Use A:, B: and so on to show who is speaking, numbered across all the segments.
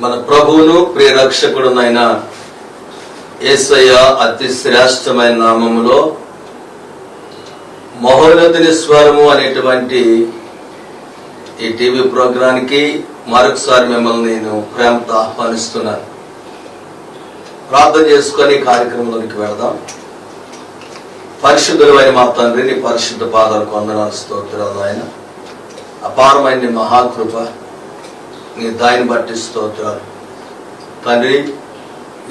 A: మన ప్రభువును ప్రియరక్షకుడునైన యేసయ్య అతి శ్రేష్టమైన నామములో మహోన్నతిని స్వరము అనేటువంటి ఈ టీవీ ప్రోగ్రానికి మరొకసారి మిమ్మల్ని నేను ప్రేమతో ఆహ్వానిస్తున్నాను. ప్రార్థన చేసుకొని కార్యక్రమంలోనికి వెళదాం. పరిశుద్ధులైన మా తండ్రి నీ పరిశుద్ధ పాదాలకు వందనాలు స్తోత్రాలు ఆయన. అపారమైన మహాకృప నీ దాయిని బట్టి స్తోత్రాలు. తండ్రి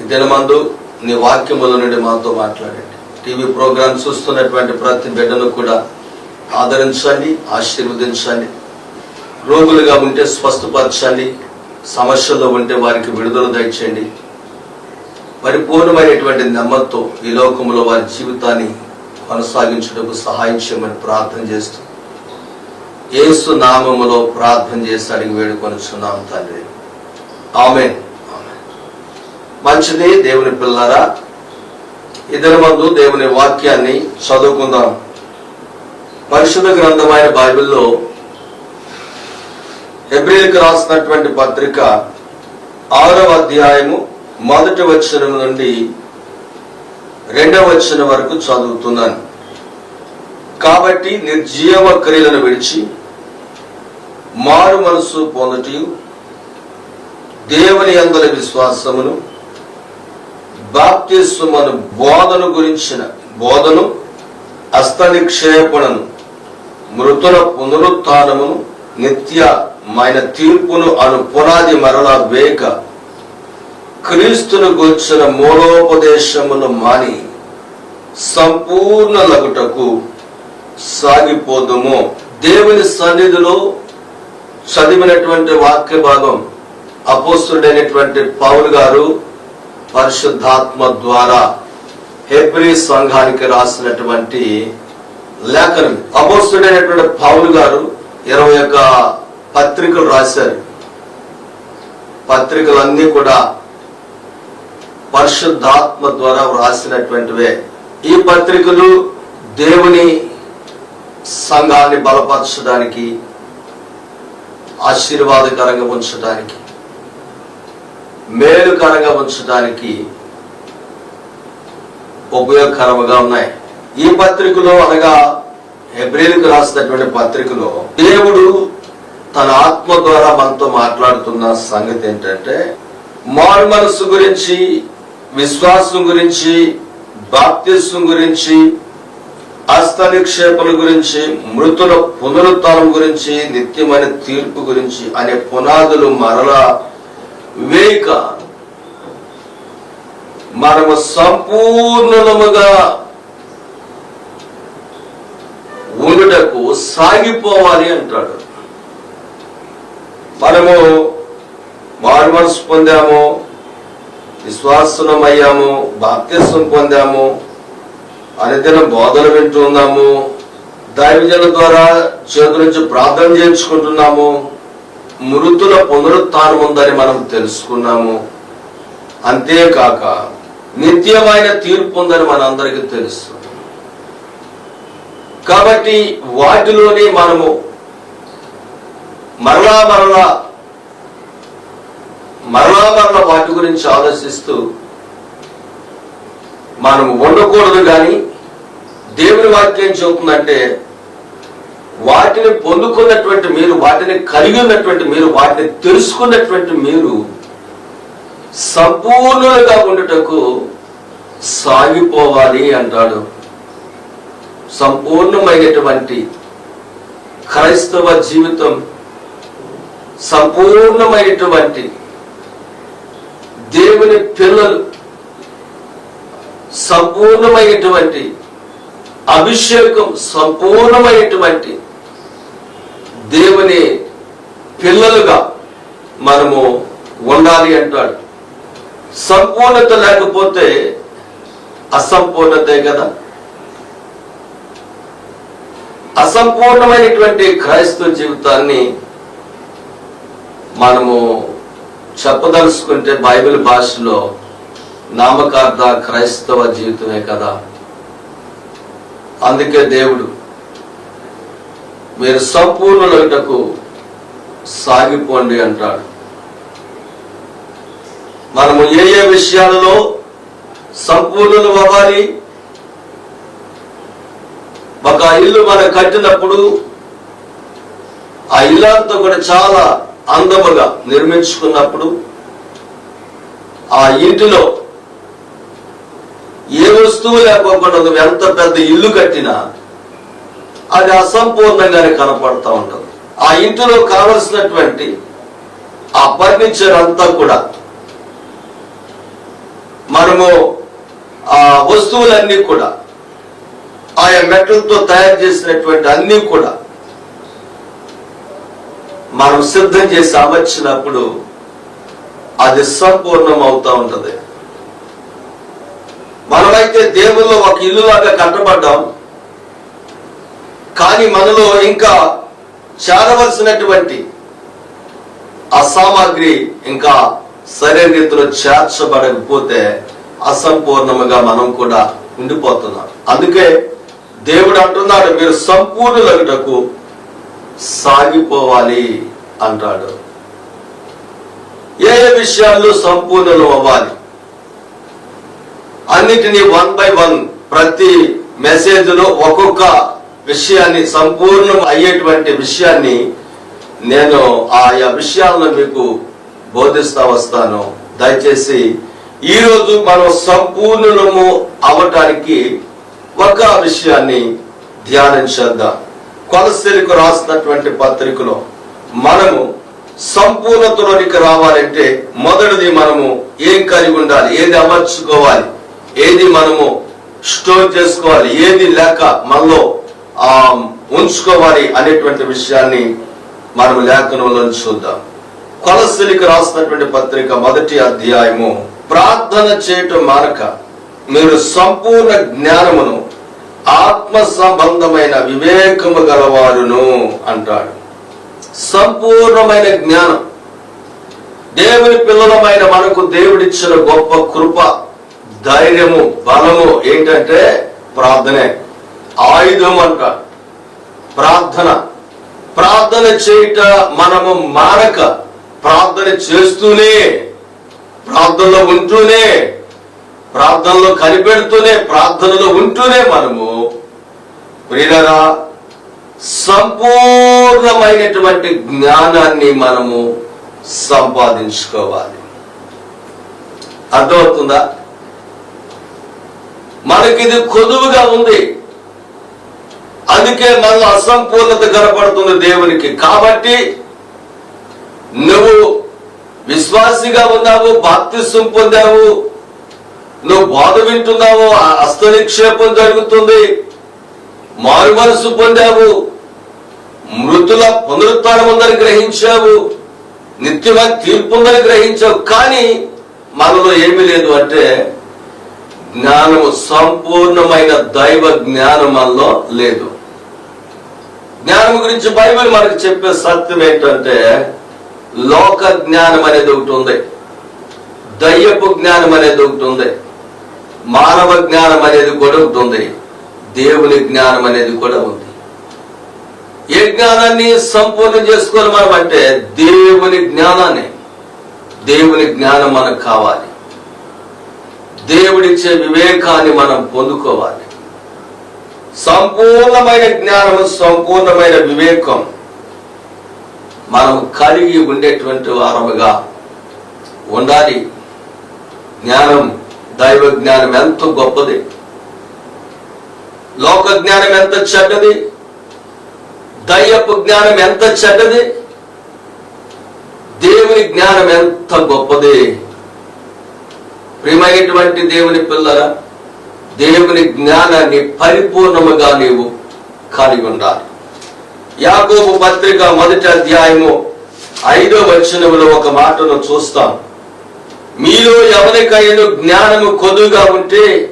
A: ఈ దినమందు నీ వాక్యముల నుండి మాతో మాట్లాడండి. టీవీ ప్రోగ్రాం చూస్తున్నటువంటి ప్రతి బిడ్డను కూడా ఆదరించండి ఆశీర్వదించండి. రోగులుగా ఉంటే స్వస్థపరచండి సమస్యల్లో ఉంటే వారికి విడుదల దయచేయండి. పరిపూర్ణమైనటువంటి నెమ్మతో ఈ లోకంలో వారి జీవితాన్ని కొనసాగించుటకు సహాయం చేయమని ప్రార్థన చేస్తూ యేసు నామములో ప్రార్థన చేసి అడిగి వేడుకొనుచున్నాం తండ్రి. ఆమె మంచిది దేవుని పిల్లరా ఇద్దరి మందు దేవుని వాక్యాన్ని చదువుకుందాం. పరిశుద్ధ గ్రంథమైన బైబిల్లో ఎబ్రిల్కి రాసినటువంటి పత్రిక ఆరవ అధ్యాయము మొదటి వచనం నుండి రెండవ వచనం వరకు చదువుతున్నాను. కాబట్టి నిర్జీవ క్రియలను విడిచి మారు మనసు పొందటి దేవుని అందరి విశ్వాసమును బాప్తిస్వమను బోధను గురించిన బోధను అస్తనిక్షేపణను మృతుల పునరుత్నమును నిత్యమైన తీర్పును అను పునాది మరల వేక క్రీస్తును గుర్చిన మూలోపదేశమును మాని సంపూర్ణ లగుటకు సాగిపోదుము. దేవుని సన్నిధిలో చదివినటువంటి వాక్య భాగం అపోస్తుడైనటువంటి పౌలు గారు పరిశుద్ధాత్మ ద్వారా హెబ్రి సంఘానికి రాసినటువంటి లేఖనం. అపోస్తుడైనటువంటి పౌలు గారు ఇరవై ఒక్క పత్రికలు రాశారు. పత్రికలన్నీ కూడా పరిశుద్ధాత్మ ద్వారా వ్రాసినటువంటివే. ఈ పత్రికలు దేవుని సంఘాన్ని బలపరచడానికి ఆశీర్వాదకరంగా ఉంచడానికి మేలుకరంగా ఉంచడానికి ఉపయోగకరముగా ఉన్నాయి. ఈ పత్రికలో అనగా హెబ్రిల్కి రాసినటువంటి పత్రికలో దేవుడు తన ఆత్మ ద్వారా మనతో మాట్లాడుతున్న సంగతి ఏంటంటే మారు మనసు గురించి విశ్వాసం గురించి బాప్తిస్వం గురించి హస్త నిక్షేపణ గురించి మృతుల పునరుత్నం గురించి నిత్యమైన తీర్పు గురించి అనే పునాదులు మరలా వేయక మనము సంపూర్ణముగా ఉండుటకు సాగిపోవాలి అంటాడు. మనము మారు మనసు పొందాము విశ్వాసనమయ్యాము బాప్తిస్వం పొందాము అనుదిన బోధన వింటూ ఉన్నాము దైవజన ద్వారా చేతుల నుంచి ప్రార్థన చేయించుకుంటున్నాము. మృతుల పునరుత్నం ఉందని మనం తెలుసుకున్నాము. అంతేకాక నిత్యమైన తీర్పు ఉందని మనందరికీ తెలుసు. కాబట్టి వాటిలోని మనము మరలా మరలా మరలా మరలా వాటి గురించి ఆలోచిస్తూ మనము ఉండకూడదు కానీ దేవుని వాక్యం చెబుతుందంటే వాటిని పొందుకున్నటువంటి మీరు వాటిని కలిగి ఉన్నటువంటి మీరు వాటిని తెలుసుకున్నటువంటి మీరు సంపూర్ణులుగా ఉండటకు సాగిపోవాలి అంటాడు. సంపూర్ణమైనటువంటి క్రైస్తవ జీవితం సంపూర్ణమైనటువంటి దేవుని పిల్లలు సంపూర్ణమైనటువంటి అభిషేకం సంపూర్ణమైనటువంటి దేవుని పిల్లలుగా మనము ఉండాలి అంటాడు. సంపూర్ణత లేకపోతే అసంపూర్ణతే కదా? అసంపూర్ణమైనటువంటి క్రైస్తవ జీవితాన్ని మనము చెప్పదలుచుకుంటే బైబిల్ భాషలో నామకార్థ క్రైస్తవ జీవితమే కదా. అందుకే దేవుడు మీరు సంపూర్ణులకు సాగిపోండి అంటాడు. మనము ఏ ఏ విషయాలలో సంపూర్ణులు అవ్వాలి? ఒక ఇల్లు మనం కట్టినప్పుడు ఆ ఇల్లంతా కూడా చాలా అందముగా నిర్మించుకున్నప్పుడు ఆ ఇంటిలో ఏ వస్తువు లేకోకుండా ఎంత పెద్ద ఇల్లు కట్టినా అది అసంపూర్ణంగానే కనపడతా ఉంటుంది. ఆ ఇంటిలో కావలసినటువంటి ఆ ఫర్నిచర్ అంతా కూడా మనము ఆ వస్తువులన్నీ కూడా ఆయా మెటల్తో తయారు చేసినటువంటి అన్నీ కూడా మనం సిద్ధం చేసి అమర్చినప్పుడు అది సంపూర్ణం అవుతా ఉంటది. మనమైతే దేవుల్లో ఒక ఇల్లులాగా కట్టబడ్డాం. కానీ మనలో ఇంకా చేరవలసినటువంటి ఆ సామాగ్రి ఇంకా సరైన రీతిలో చేర్చబడకపోతే అసంపూర్ణముగా మనం కూడా ఉండిపోతున్నాం. అందుకే దేవుడు అంటున్నాడు మీరు సంపూర్ణులగుటకు సాగిపోవాలి అంటాడు. ఏ ఏ విషయాల్లో సంపూర్ణలు అవ్వాలి? అన్నిటినీ వన్ బై వన్ ప్రతి మెసేజ్లో ఒక్కొక్క విషయాన్ని సంపూర్ణం అయ్యేటువంటి విషయాన్ని నేను ఆయా విషయాలను మీకు బోధిస్తా వస్తాను. దయచేసి ఈ రోజు మనం సంపూర్ణము అవటానికి ఒక విషయాన్ని ధ్యానం చేద్దాం. కొలసెలకు రాసినటువంటి పత్రికలో మనము సంపూర్ణతలోనికి రావాలంటే మొదటిది మనము ఏం కలిగి ఉండాలి? ఏది అమర్చుకోవాలి? ఏది మనము స్టోర్ చేసుకోవాలి ఏది లేక మనలో ఆ ఉంచుకోవాలి అనేటువంటి విషయాన్ని మనం లేఖనంలో చూద్దాం. కొలసిలికి రాసినటువంటి పత్రిక మొదటి అధ్యాయము ప్రార్థన చేయటం మారక మీరు సంపూర్ణ జ్ఞానమును ఆత్మ సంబంధమైన వివేకము గలవారును అంటాడు. సంపూర్ణమైన జ్ఞానం దేవుని పిల్లలమైన మనకు దేవుడిచ్చిన గొప్ప కృప ధైర్యము బలము ఏంటంటే ప్రార్థనే. ఆయుధం అంట. ప్రార్థన. ప్రార్థన చేయుట మనము మానక ప్రార్థన చేస్తూనే ప్రార్థనలో ఉంటూనే ప్రార్థనలో కనిపెడుతూనే ప్రార్థనలో ఉంటూనే మనము ప్రియులరా సంపూర్ణమైనటువంటి జ్ఞానాన్ని మనము సంపాదించుకోవాలి. అర్థమవుతుందా? మనకిది కొదువుగా ఉంది. అందుకే మనలో అసంపూర్ణత కనపడుతుంది దేవునికి. కాబట్టి నువ్వు విశ్వాసిగా ఉన్నావు బాప్తిస్వం పొందావు నువ్వు బాధ వింటున్నావు ఆ నిక్షేపం జరుగుతుంది మారు మనసు పొందావు మృతుల పునరుత్నం ఉందని గ్రహించావు నిత్యమైన తీర్పు ఉందని గ్రహించావు. కానీ మనలో ఏమీ లేదు అంటే జ్ఞానము సంపూర్ణమైన దైవ జ్ఞానం మనలో లేదు. జ్ఞానం గురించి బైబిల్ మనకు చెప్పే సత్యం ఏంటంటే లోక జ్ఞానం అనేది ఒకటి ఉంది. దయ్యపు జ్ఞానం అనేది ఒకటి ఉంది. మానవ జ్ఞానం అనేది కూడా ఒకటి ఉంది. దేవుని జ్ఞానం అనేది కూడా ఉంది. ఏ జ్ఞానాన్ని సంపూర్ణం చేసుకోవాలి మనం అంటే దేవుని జ్ఞానాన్ని. దేవుని జ్ఞానం మనకు కావాలి. దేవుడిచ్చే వివేకాన్ని మనం పొందుకోవాలి. సంపూర్ణమైన జ్ఞానము సంపూర్ణమైన వివేకం మనం కలిగి ఉండేటువంటి వారముగా ఉండాలి. జ్ఞానం దైవ జ్ఞానం ఎంత గొప్పది? లోక జ్ఞానం ఎంత చెడ్డది? దయ్యపు జ్ఞానం ఎంత చెడ్డది? దేవుని జ్ఞానం ఎంత గొప్పది? ప్రియమైనటువంటి దేవుని పిల్లల దేవుని జ్ఞానాన్ని పరిపూర్ణముగా నీవు కలిగి ఉండాలి. యాకోబు పత్రిక మొదటి అధ్యాయము ఐదో వచనములో ఒక మాటను చూస్తాం. మీలో ఎవరికైనా జ్ఞానము కొదుగా ఉంటే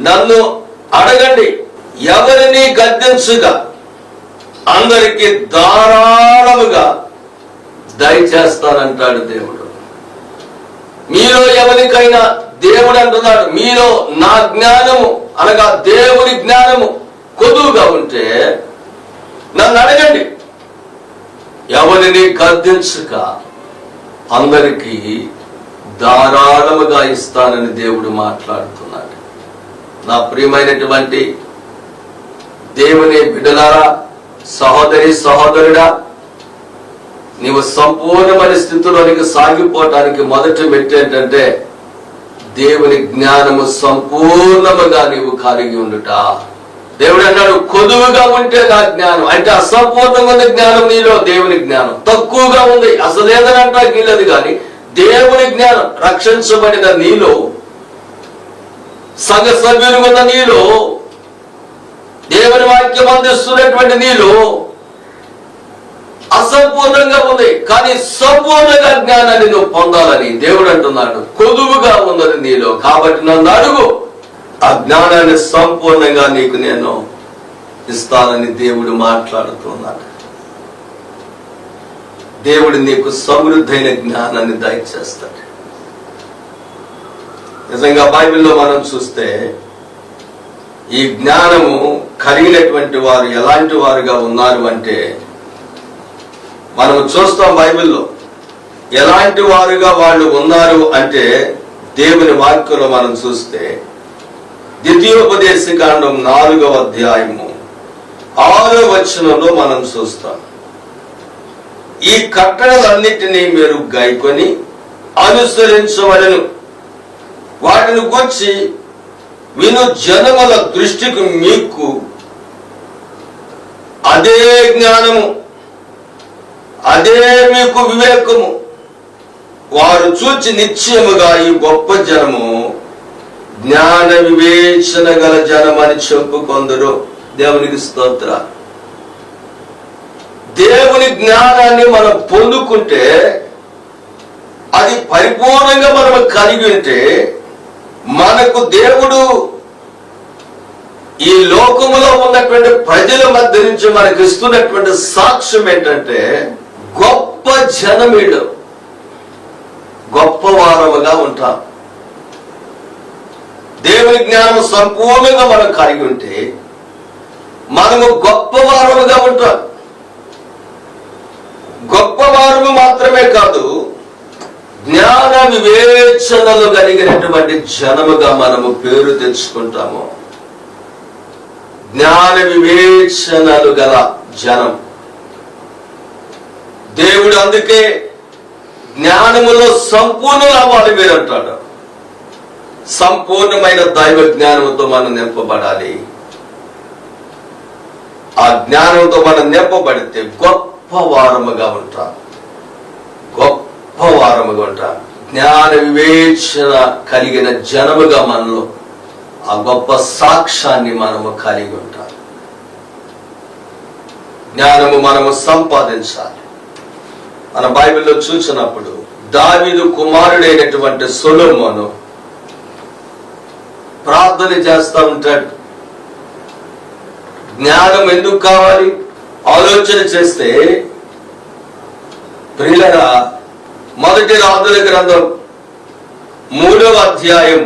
A: నన్ను అడగండి. ఎవరిని గద్దించుగా? అందరికి ధారాళముగా దయచేస్తానంటాడు దేవుడు. మీలో ఎవరికైనా దేవుడు అంటున్నాడు మీలో నా జ్ఞానము అనగా దేవుని జ్ఞానము కొదువుగా ఉంటే నన్ను అడగండి. ఎవరిని గర్దించక అందరికీ ధారాళముగా ఇస్తానని దేవుడు మాట్లాడుతున్నాడు. నా ప్రియమైనటువంటి దేవుని బిడ్డలారా సహోదరి సహోదరుడా నీవు సంపూర్ణమైన స్థితిలోనికి సాగిపోవటానికి మొదటి మెట్టు ఏంటంటే దేవుని జ్ఞానము సంపూర్ణముగా నీవు కలిగి ఉండుట. దేవుడు అన్నాడు కొదువుగా ఉంటే నా జ్ఞానం. అంటే అసంపూర్ణంగా ఉంది జ్ఞానం నీలో దేవుని జ్ఞానం. తక్కువగా ఉంది. అసలు లేదని అంటానికి వీలదు కానీ దేవుని జ్ఞానం రక్షించబడిన నీలో సంఘ సభ్యులు ఉన్న నీలో దేవుని వాక్యం అందిస్తున్నటువంటి నీలో అసంపూర్ణంగా ఉంది. కానీ సంపూర్ణంగా జ్ఞానాన్ని నువ్వు పొందాలని దేవుడు అంటున్నాడు. కొదువుగా ఉన్నది నీలో. కాబట్టి నన్ను అడుగు. ఆ జ్ఞానాన్ని సంపూర్ణంగా నీకు నేను ఇస్తానని దేవుడు మాట్లాడుతున్నాడు. దేవుడు నీకు సమృద్ధైన జ్ఞానాన్ని దయచేస్తాడు. నిజంగా బైబిల్లో మనం చూస్తే ఈ జ్ఞానము కలిగినటువంటి వారు ఎలాంటి వారుగా ఉన్నారు అంటే మనం చూస్తాం బైబిల్లో ఎలాంటి వారుగా వాళ్ళు ఉన్నారు అంటే దేవుని వాక్యంలో మనం చూస్తే ద్వితీయోపదేశ కాండం నాలుగవ అధ్యాయము ఆరో వచనంలో మనం చూస్తాం. ఈ కట్టడలన్నిటినీ మీరు గైకొని అనుసరించవలను. వాటిని గుర్చి విను జనముల దృష్టికి మీకు అదే జ్ఞానము అదే మీకు వివేకము. వారు చూచి నిశ్చయముగా ఈ గొప్ప జనము జ్ఞాన వివేచన గల జనమని చెప్పుకొందరు. దేవునికి స్తోత్ర. దేవుని జ్ఞానాన్ని మనం పొందుకుంటే అది పరిపూర్ణంగా మనం కలిగి ఉంటే మనకు దేవుడు ఈ లోకములో ఉన్నటువంటి ప్రజల మధ్య నుంచి మనకు ఇస్తున్నటువంటి సాక్ష్యం ఏంటంటే గొప్ప జనమీడు గొప్ప వారముగా ఉంటాం దేవుని జ్ఞానం సంపూర్ణంగా మనం కలిగి ఉంటే మనము గొప్ప వారముగా ఉంటాం గొప్ప వారము మాత్రమే కాదు జ్ఞాన వివేచనలు కలిగినటువంటి జనముగా మనము పేరు తెచ్చుకుంటాము. జ్ఞాన వివేచనలు గల జనం. దేవుడు అందుకే జ్ఞానములో సంపూర్ణులు అవ్వాలి మీరు అంటాడు. సంపూర్ణమైన దైవ జ్ఞానంతో మనం నింపబడాలి. ఆ జ్ఞానంతో మనం నింపబడితే గొప్ప వారముగా ఉంటాం. గొప్ప వారముగా ఉంటాం. జ్ఞాన వివేచన కలిగిన జనముగా మనలో ఆ గొప్ప సాక్ష్యాన్ని మనము కలిగి ఉంటాం. జ్ఞానము మనము సంపాదించాలి. మన బైబిల్లో చూసినప్పుడు దావీదు కుమారుడైనటువంటి సొలోమోను ప్రార్థన చేస్తా ఉంటాడు. జ్ఞానం ఎందుకు కావాలి? ఆలోచన చేస్తే ప్రియులరా మొదటి రాజుల గ్రంథం మూడవ అధ్యాయం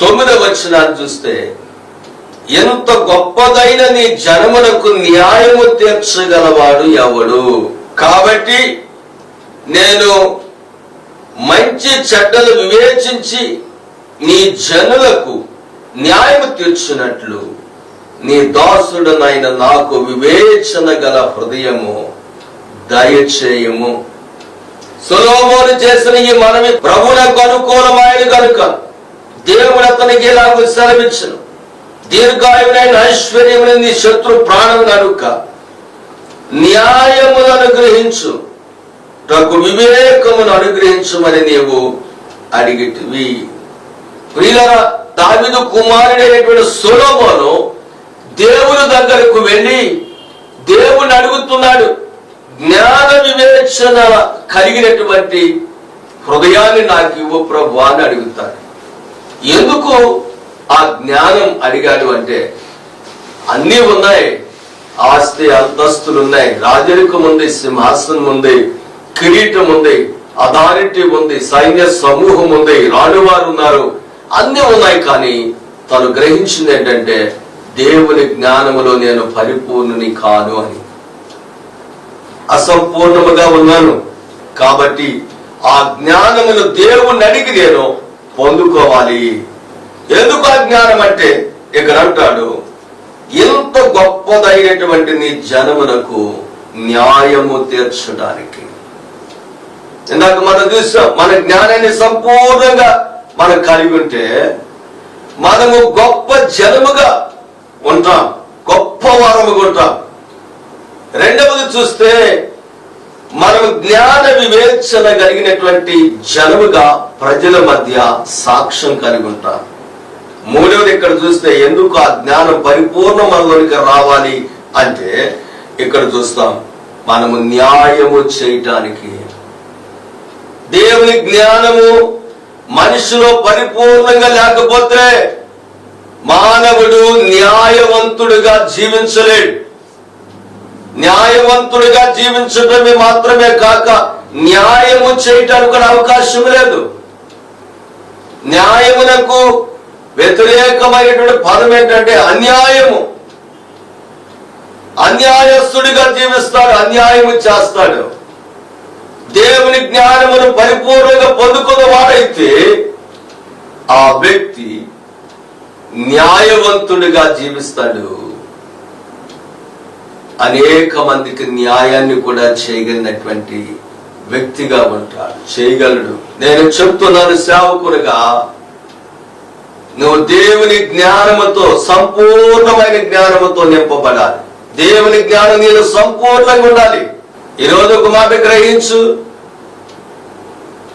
A: తొమ్మిదవ వచనాన్ని చూస్తే ఎంత గొప్పదైన నీ జనములకు న్యాయము తీర్చగలవాడు ఎవడు? కాబట్టి నేను మంచి చెడ్డలు వివేచించి నీ జనులకు న్యాయం తీర్చినట్లు నీ దాసుడనైన నాకు వివేచన గల హృదయము దయచేయము. సులోమోను చేసిన ఈ మనవి ప్రభులకు అనుకూలమైన కనుక దేవుడు అతనికి ఇలాగ సెలవిచ్చును. దీర్ఘాయుడైన ఐశ్వర్యముని నీ శత్రు ప్రాణం కనుక న్యాయమును అనుగ్రహించు. నాకు వివేకమును అనుగ్రహించమని నీవు అడిగిటివి ప్రియులరా దావిదు కుమారుడైనటువంటి సులభను దేవుని దగ్గరకు వెళ్ళి దేవుని అడుగుతున్నాడు. జ్ఞాన వివేచన కలిగినటువంటి హృదయాన్ని నాకు ఇవ్వు ప్రభు అని అడుగుతాడు. ఎందుకు ఆ జ్ఞానం అడిగాడు అంటే అన్నీ ఉన్నాయి. ఆస్తి అంతస్తులు ఉన్నాయి రాజరికం ఉంది సింహాసనం ఉంది కిరీటం ఉంది అథారిటీ ఉంది సైన్య సమూహం ఉంది రాణువారు ఉన్నారు. అన్ని ఉన్నాయి కానీ తను గ్రహించింది ఏంటంటే దేవుని జ్ఞానములో నేను పరిపూర్ణుని కాను అని. అసంపూర్ణముగా ఉన్నాను. కాబట్టి ఆ జ్ఞానమును దేవుణ్ణి అడిగి నేను పొందుకోవాలి. ఎందుకు ఆ జ్ఞానం అంటే ఇక్కడ అంటాడు ఇంత గొప్పదైనటువంటి నీ జనమునకు న్యాయము తీర్చడానికి. ఇందాక మనం చూసాం మన జ్ఞానాన్ని సంపూర్ణంగా మనం కలిగి ఉంటే మనము గొప్ప జనముగా ఉంటాం గొప్ప వారముగా ఉంటాం. రెండవది చూస్తే మనము జ్ఞాన వివేచన కలిగినటువంటి జనముగా ప్రజల మధ్య సాక్ష్యం కలిగి ఉంటాం. మూడవది ఇక్కడ చూస్తే ఎందుకు ఆ జ్ఞానం పరిపూర్ణ మనలోనికి రావాలి అంటే ఇక్కడ చూస్తాం మనము న్యాయము చేయటానికి. దేవుని జ్ఞానము మనిషిలో పరిపూర్ణంగా లేకపోతే మానవుడు న్యాయవంతుడుగా జీవించలేడు. న్యాయవంతుడిగా జీవించడమే మాత్రమే కాక న్యాయము చేయటానికి అవకాశం లేదు. న్యాయమునకు వ్యతిరేకమైనటువంటి పదం ఏంటంటే అన్యాయము. అన్యాయస్తుడిగా జీవిస్తాడు అన్యాయము చేస్తాడు. దేవుని జ్ఞానమును పరిపూర్ణంగా పొందుకున్న వాడైతే ఆ వ్యక్తి న్యాయవంతుడిగా జీవిస్తాడు. అనేక మందికి న్యాయాన్ని కూడా చేయగలిగినటువంటి వ్యక్తిగా ఉంటాడు చేయగలడు. నేను చెప్తున్నాను సేవకునిగా నువ్వు దేవుని జ్ఞానముతో సంపూర్ణమైన జ్ఞానముతో నింపబడాలి. దేవుని జ్ఞానం నీలో సంపూర్ణంగా ఉండాలి. ఈరోజు ఒక మాట గ్రహించు.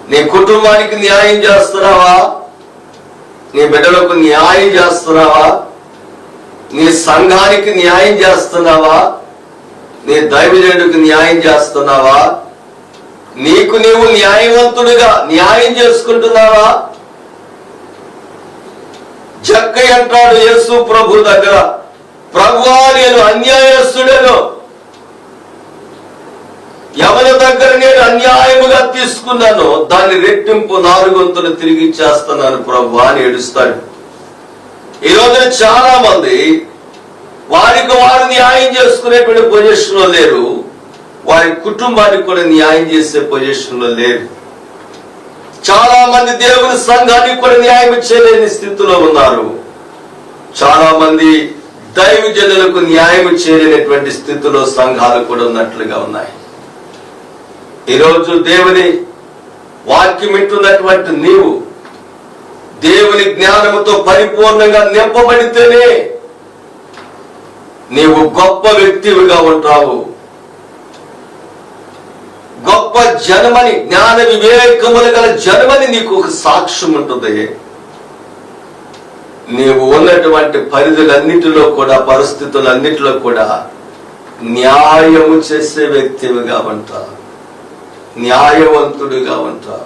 A: నీ కుటుంబానికి న్యాయం చేస్తున్నావా? నీ బిడ్డలకు న్యాయం చేస్తున్నావా? నీ సంఘానికి న్యాయం చేస్తున్నావా? నీ దైవజనుడికి న్యాయం చేస్తున్నావా? నీకు నీవు న్యాయవంతుడిగా న్యాయం చేసుకుంటున్నావా? జక్కయ్య అంటాడు యేసు ప్రభు దగ్గర. ప్రభువా నేను అన్యాయస్తుడను. ఎవరి దగ్గర నేను అన్యాయముగా తీసుకున్నాను దాన్ని రెట్టింపు నాలుగొంతులు తిరిగి ఇచ్చేస్తున్నాను ప్రభు అని ఏడుస్తాడు. ఈ రోజున చాలా మంది వారికి వారు న్యాయం చేసుకునేటువంటి పొజిషన్లో లేరు. వారి కుటుంబానికి కూడా న్యాయం చేసే పొజిషన్లో లేరు. చాలా మంది దేవుని సంఘానికి కూడా న్యాయం చేయలేని స్థితిలో ఉన్నారు. చాలా మంది దైవ జనులకు న్యాయం చేయలేనటువంటి స్థితిలో సంఘాలు కూడా ఉన్నట్లుగా ఉన్నాయి. ఈరోజు దేవుని వాక్యమిటున్నటువంటి నీవు దేవుని జ్ఞానముతో పరిపూర్ణంగా నింపబడితేనే నీవు గొప్ప వ్యక్తివిగా ఉంటావు. గొప్ప జన్మని జ్ఞాన వివేకములు గల జన్మని నీకు ఒక సాక్ష్యం ఉంటుంది నీవు ఉన్నటువంటి పరిధులన్నిటిలో కూడా పరిస్థితులన్నిటిలో కూడా న్యాయము చేసే వ్యక్తివిగా ఉంటా. న్యాయవంతుడిగా ఉంటా.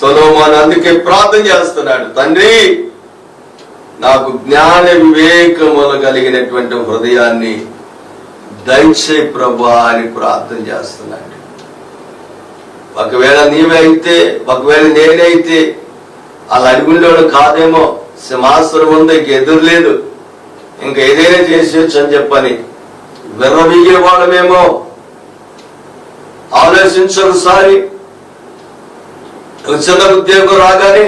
A: సొలోమాన్ అందుకే ప్రార్థన చేస్తున్నాడు తండ్రి నాకు జ్ఞాన వివేకములు కలిగినటువంటి హృదయాన్ని దయచే ప్రభా అని ప్రార్థన చేస్తున్నాడు. ఒకవేళ నీవే అయితే ఒకవేళ నేనైతే అలా అనుకునేవాడు కాదేమో సింహాసనం ఉంది ఇంక ఎదురు లేదు ఇంకా ఏదైనా చేసేయచ్చు అని చెప్పని విర్రవీగే వాళ్ళమేమో ఆలోచించరు సారి. ఒక చిన్న ఉద్యోగం రాగానే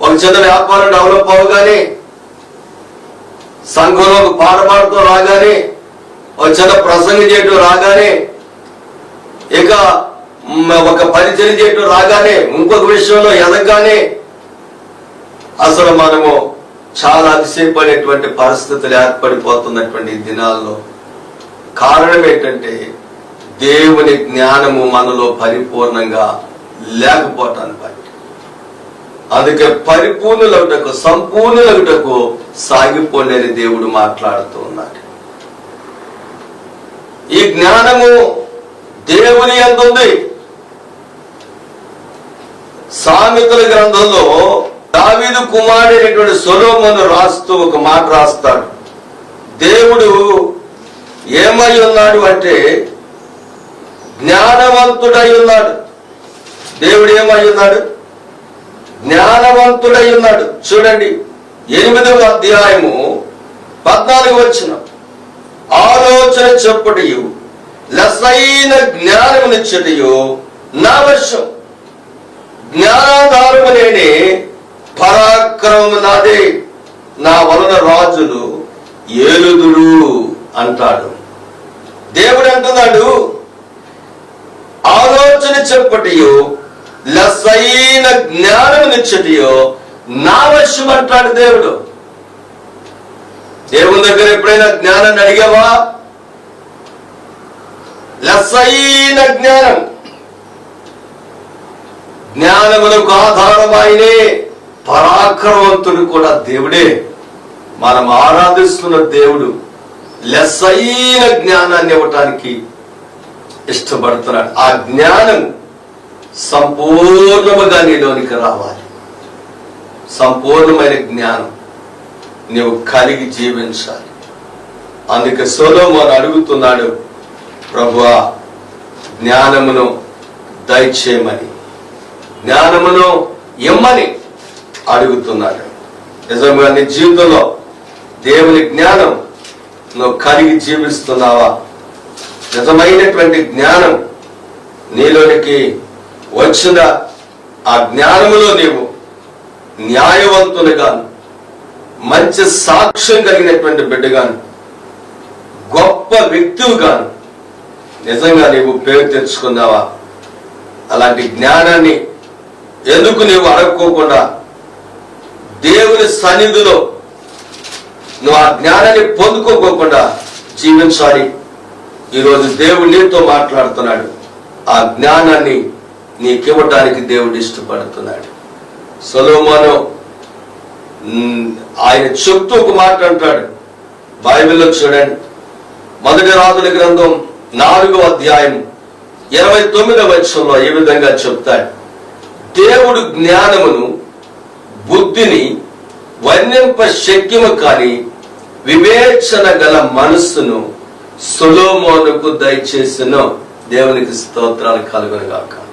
A: ఒక చిన్న వ్యాపారం డెవలప్ అవగానే సంఘంలో ఒక పాట పాడుతూ రాగానే చిన్న ప్రసంగం చేయటం రాగానే ఇక ఒక పరిచయం చేయటం రాగానే ఇంకొక విషయంలో ఎదగానే అసలు మనము చాలా అతిశయపడేటువంటి పరిస్థితులు ఏర్పడిపోతున్నటువంటి దినాల్లో కారణం ఏంటంటే దేవుని జ్ఞానము మనలో పరిపూర్ణంగా లేకపోవటాన్ని బట్టి అందుకే పరిపూర్ణులవుటకు సంపూర్ణులవుటకు సాగిపోలేని దేవుడు మాట్లాడుతూ ఉన్నాడు. ఈ జ్ఞానము దేవుని ఉంది సామెతల గ్రంథంలో దావీదు కుమారుడైనటువంటి సొలోమను రాస్తూ ఒక మాట రాస్తాడు. దేవుడు ఏమై ఉన్నాడు అంటే జ్ఞానవంతుడై ఉన్నాడు. దేవుడు ఏమై ఉన్నాడు? జ్ఞానవంతుడై ఉన్నాడు. చూడండి ఎనిమిదవ అధ్యాయము పద్నాలుగు వచ్చిన ఆలోచన చెప్పుటయు లసైన జ్ఞానమునిచ్చటయు నా వర్షం. జ్ఞానాధారము నేనే పరాక్రమము నాదే నా వలన రాజులు ఏలుదుడు అంటాడు. దేవుడు అంటున్నాడు ఆలోచన చెప్పటియో లసైన జ్ఞానం నిచ్చటియో నా వశం అంటాడు దేవుడు. దేవుని దగ్గర ఎప్పుడైనా జ్ఞానాన్ని అడిగావా? లసైన జ్ఞానం. జ్ఞానములకు ఆధారమైనే పరాక్రమవంతుడు కూడా దేవుడే. మనం ఆరాధిస్తున్న దేవుడు లెస్సైన జ్ఞానాన్ని ఇవ్వటానికి ఇష్టపడుతున్నాడు. ఆ జ్ఞానం సంపూర్ణముగా నీలోనికి రావాలి. సంపూర్ణమైన జ్ఞానం. నీవు కలిగి జీవించాలి. అందుకే సొలోమోను అడుగుతున్నాడు ప్రభువా జ్ఞానమును దయచేయమని జ్ఞానమును ఇమ్మని అడుగుతున్నాడు. నిజంగా నీ జీవితంలో దేవుని జ్ఞానం నువ్వు కలిగి జీవిస్తున్నావా? నిజమైనటువంటి జ్ఞానం నీలోనికి వచ్చిన ఆ జ్ఞానములో నీవు న్యాయవంతునిగాను మంచి సాక్ష్యం కలిగినటువంటి బిడ్డగాను గొప్ప వ్యక్తిగాను నిజంగా నీవు పేరు తెచ్చుకున్నావా? అలాంటి జ్ఞానాన్ని ఎందుకు నీవు అడగకోకుండా దేవుని సన్నిధిలో నువ్వు ఆ జ్ఞానాన్ని పొందుకోకోకుండా జీవించాలి? ఈరోజు దేవుడు నీతో మాట్లాడుతున్నాడు. ఆ జ్ఞానాన్ని నీకివ్వడానికి దేవుడు ఇష్టపడుతున్నాడు. సొలోమోను ఆయన చెప్తూ ఒక మాట అంటాడు. బైబిల్లో చూడండి. మొదటి రాజుల గ్రంథం నాలుగో అధ్యాయం ఇరవై తొమ్మిదవ వచనంలో ఈ విధంగా చెప్తాడు. దేవుడు జ్ఞానమును బుద్ధిని వర్ణింప శక్యము కాని వివేచన గల మనస్సును సులోమోనుకు దయచేసిన దేవునికి స్తోత్రాలు కలుగునుగాక.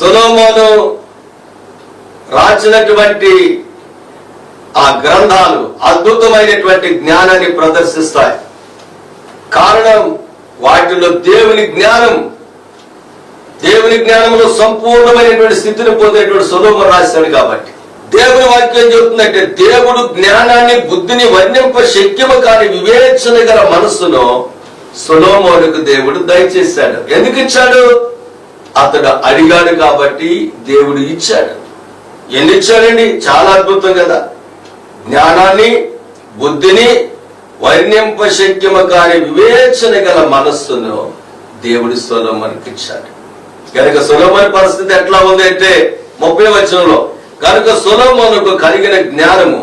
A: సులోమోను రాసినటువంటి ఆ గ్రంథాలు అద్భుతమైనటువంటి జ్ఞానాన్ని ప్రదర్శిస్తాయి. కారణం వాటిలో దేవుని జ్ఞానం దేవుని జ్ఞానంలో సంపూర్ణమైనటువంటి స్థితిని పొందేటువంటి సులభం రాశాడు కాబట్టి. దేవుని వాక్యం చెబుతుందంటే దేవుడు జ్ఞానాన్ని బుద్ధిని వర్ణింప శక్యము కాని వివేచన గల మనస్సును సులోమోనుకు దేవుడు దయచేశాడు. ఎందుకు ఇచ్చాడు? అతడు అడిగాడు కాబట్టి దేవుడు ఇచ్చాడు. ఎన్ని ఇచ్చారండి చాలా అద్భుతం కదా. జ్ఞానాన్ని బుద్ధిని వర్ణింప శక్యము కాని వివేచన గల మనస్సును దేవుడి సులభమనికి ఇచ్చాడు. కనుక సులభమైన పరిస్థితి ఎట్లా ఉంది అంటే ముప్పై వచనంలో కనుక సులభమునకు కలిగిన జ్ఞానము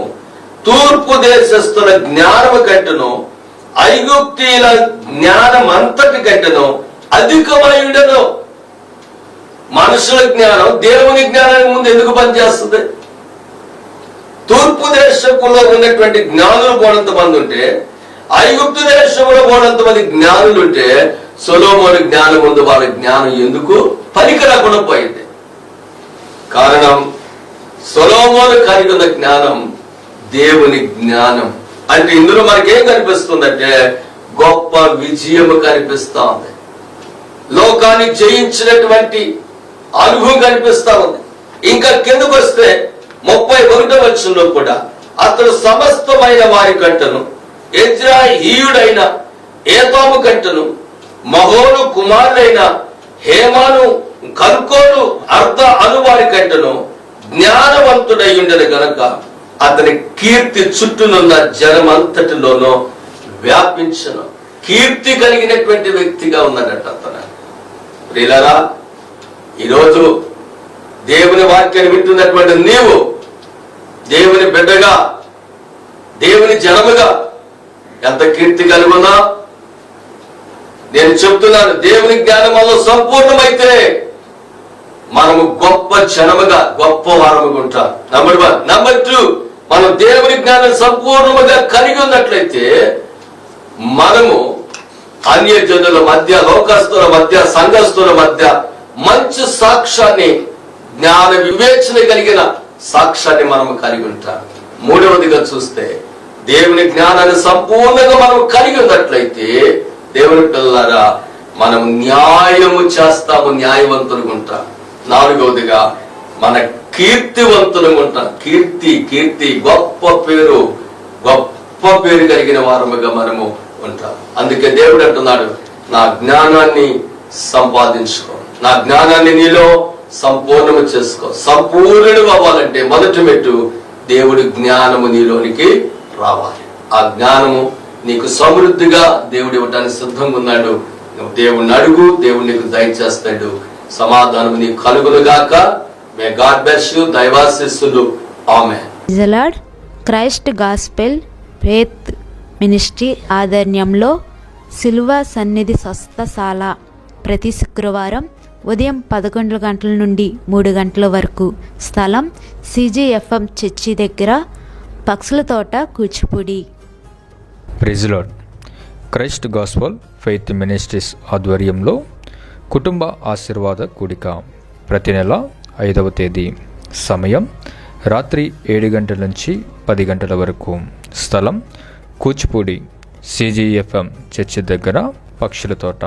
A: తూర్పు దేశస్తుల జ్ఞానము కంటను ఐగుప్తీల జ్ఞానం అంతటి కంటను అధికమైండను మనుషుల జ్ఞానం దేవుని జ్ఞానానికి ముందు ఎందుకు పనిచేస్తుంది? తూర్పు దేశంలో ఉన్నటువంటి జ్ఞానులు పోనంత మంది ఉంటే ఐగుప్తు దేశంలో పోనంత మంది జ్ఞానులు ఉంటే సొలోమోని జ్ఞానం ముందు వాళ్ళ జ్ఞానం ఎందుకు? పనికి రాకుండా పోయింది. కారణం సొలోమోను కలిగి ఉన్న జ్ఞానం దేవుని జ్ఞానం. అంటే ఇందులో మనకేం కనిపిస్తుందంటే గొప్ప విజయము కనిపిస్తా ఉంది లోకాన్ని జయించినటువంటి అనుభవం కనిపిస్తా ఉంది. ఇంకా కిందకు వస్తే ముప్పై ఒకటో వచ్చంలో కూడా అతడు సమస్తమైన వారి కంటను ఎజ్రాహీయుడైన ఏతాము కంటను మహోను కుమారుడైన హేమాను కర్కోను అర్ధ అనువారి కంటను జ్ఞానవంతుడై ఉండను గనక అతని కీర్తి చుట్టూనున్న జనమంతటిలోనూ వ్యాపించను. కీర్తి కలిగినటువంటి వ్యక్తిగా ఉన్నాడట అతను. ప్రియులారా ఈరోజు దేవుని వాక్యాన్ని వింటున్నటువంటి నీవు దేవుని బిడ్డగా దేవుని జనముగా ఎంత కీర్తి కలుగున్నా నేను చెప్తున్నాను దేవుని జ్ఞానం వల్ల సంపూర్ణమైతే మనము గొప్ప జనముగా గొప్ప వారముగా ఉంటాం. నంబర్ వన్ నంబర్ టూ మనం దేవుని జ్ఞానం సంపూర్ణముగా కలిగి ఉన్నట్లయితే మనము అన్య జనుల మధ్య లోకస్తుల మధ్య సంఘస్తుల మధ్య మంచి సాక్ష్యాన్ని జ్ఞాన వివేచన కలిగిన సాక్ష్యాన్ని మనం కలిగి ఉంటాం. మూడవదిగా చూస్తే దేవుని జ్ఞానాన్ని సంపూర్ణంగా మనం కలిగి ఉన్నట్లయితే దేవుని పిల్లలారా మనం న్యాయము చేస్తాము న్యాయవంతులుగా ఉంటాం. నాలుగవదిగా మన కీర్తివంతులుగా ఉంటాం. కీర్తి కీర్తి గొప్ప పేరు గొప్ప పేరు కలిగిన వారముగా మనము ఉంటాం. అందుకే దేవుడు అంటున్నాడు నా జ్ఞానాన్ని సంపాదించుకో. నా జ్ఞానాన్ని నీలో సంపూర్ణము చేసుకో. సంపూర్ణుడు అవ్వాలంటే మొదటి మెట్టు దేవుడి జ్ఞానము నీలోనికి రావాలి. ఆ జ్ఞానము నీకు సమృద్ధిగా దేవుడు ఇవ్వడానికి సిద్ధంగా ఉన్నాడు. నువ్వు దేవుణ్ణి అడుగు దేవుడు నీకు దయచేస్తాడు సమాధానం నీకు కలుగులుగాక మే గాడ్ బ్లెస్ యు దైవాశిస్సులు. ఆమె
B: ఇజలాడ్ క్రైస్ట్ గాస్పెల్ ఫేత్ మినిస్ట్రీ ఆధ్వర్యంలో సిల్వ సన్నిధి స్వస్థశాల ప్రతి శుక్రవారం ఉదయం పదకొండు గంటల నుండి మూడు గంటల వరకు. స్థలం సిజిఎఫ్ఎం చర్చి దగ్గర పక్షుల తోట కూచిపూడి.
C: ప్రిజ్లాడ్ క్రైస్ట్ గాస్పల్ ఫెయిత్ మినిస్ట్రీస్ ఆధ్వర్యంలో కుటుంబ ఆశీర్వాద కూడిక ప్రతి నెల ఐదవ తేదీ సమయం రాత్రి ఏడు గంటల నుంచి పది గంటల వరకు. స్థలం కూచిపూడి సిజిఎఫ్ఎం చర్చి దగ్గర పక్షుల తోట.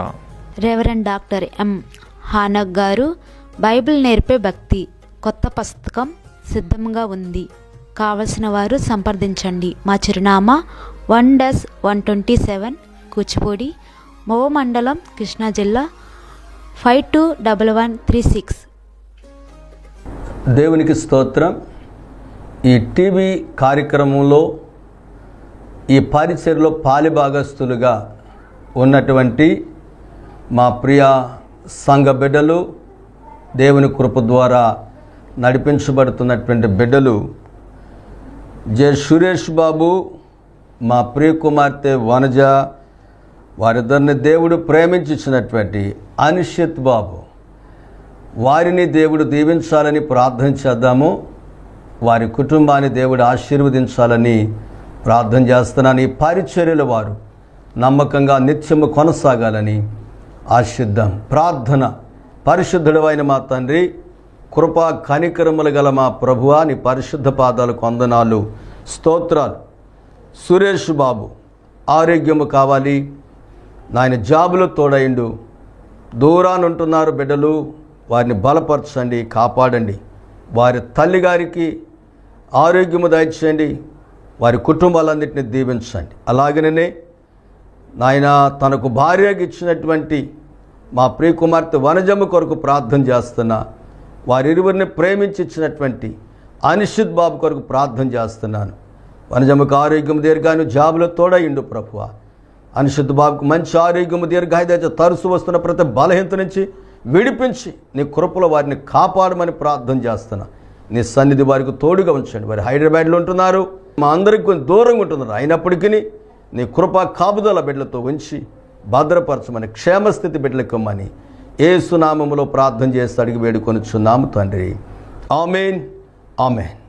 B: రెవరెండ్ డాక్టర్ ఎం హానక్ గారు బైబిల్ నేర్పే భక్తి కొత్త పుస్తకం సిద్ధంగా ఉంది. కావలసిన వారు సంప్రదించండి. మా చిరునామా one dash one twenty seven Kuchipudi Movva మండలం కృష్ణా జిల్లా five two double one three six.
A: దేవునికి స్తోత్రం. ఈ టీవీ కార్యక్రమంలో ఈ పరిచయలో పాలిభాగస్తులుగా ఉన్నటువంటి మా ప్రియ సంఘ బిడ్డలు దేవుని కృప ద్వారా నడిపించబడుతున్నటువంటి బిడ్డలు. జె సురేష్ బాబు మా ప్రియ కుమార్తె వనజ వారిద్దరిని దేవుడు ప్రేమించినటువంటి అనిషిత్ బాబు. వారిని దేవుడు దీవించాలని ప్రార్థన చేద్దాము. వారి కుటుంబాన్ని దేవుడు ఆశీర్వదించాలని ప్రార్థన చేస్తున్నాను. ఈ పరిచర్యల వారు నమ్మకంగా నిత్యము కొనసాగాలని ఆశిద్దాం. ప్రార్థన. పరిశుద్ధుడు అయిన మా తండ్రి కృపా కనికరములు గల మా ప్రభువా నీ పరిశుద్ధ పాదాలు కొందనాలు స్తోత్రాలు. సురేష్ బాబు ఆరోగ్యము కావాలి. నాయన జాబులో తోడైండు దూరాన ఉంటున్నారు బిడ్డలు వారిని బలపరచండి కాపాడండి. వారి తల్లిగారికి ఆరోగ్యము దయచేయండి. వారి కుటుంబాలన్నింటినీ దీవించండి. అలాగనే నాయన తనకు భార్యకి ఇచ్చినటువంటి మా ప్రియకుమార్తె వనజమ్మ కొరకు ప్రార్థన చేస్తున్నా. వారిరువురిని ప్రేమించి ఇచ్చినటువంటి అనిషిత్ బాబు కొరకు ప్రార్థన చేస్తున్నాను. వనజమ్మకు ఆరోగ్యం దీర్ఘాను జాబులో తోడయిండు ప్రభువ. అనిషిత్ బాబుకు మంచి ఆరోగ్యము దీర్ఘాయుధ తరుసు వస్తున్న ప్రతి బలహీనత నుంచి విడిపించి నీ కృపలో వారిని కాపాడమని ప్రార్థన చేస్తున్నా. నీ సన్నిధి వారికి తోడుగా ఉంచండి. వారు హైదరాబాద్లో ఉంటున్నారు. మా అందరికి కొంచెం దూరంగా ఉంటున్నారు. అయినప్పటికీ నీ కృప కాపుదల బిడ్డలతో ఉంచి భద్రపరచమని క్షేమస్థితి బిడ్డలకమ్మని ఏ సునామములో ప్రార్థన చేసి అడిగి వేడుకొనుచున్నాము తండ్రి. ఆమెన్. ఆమెన్.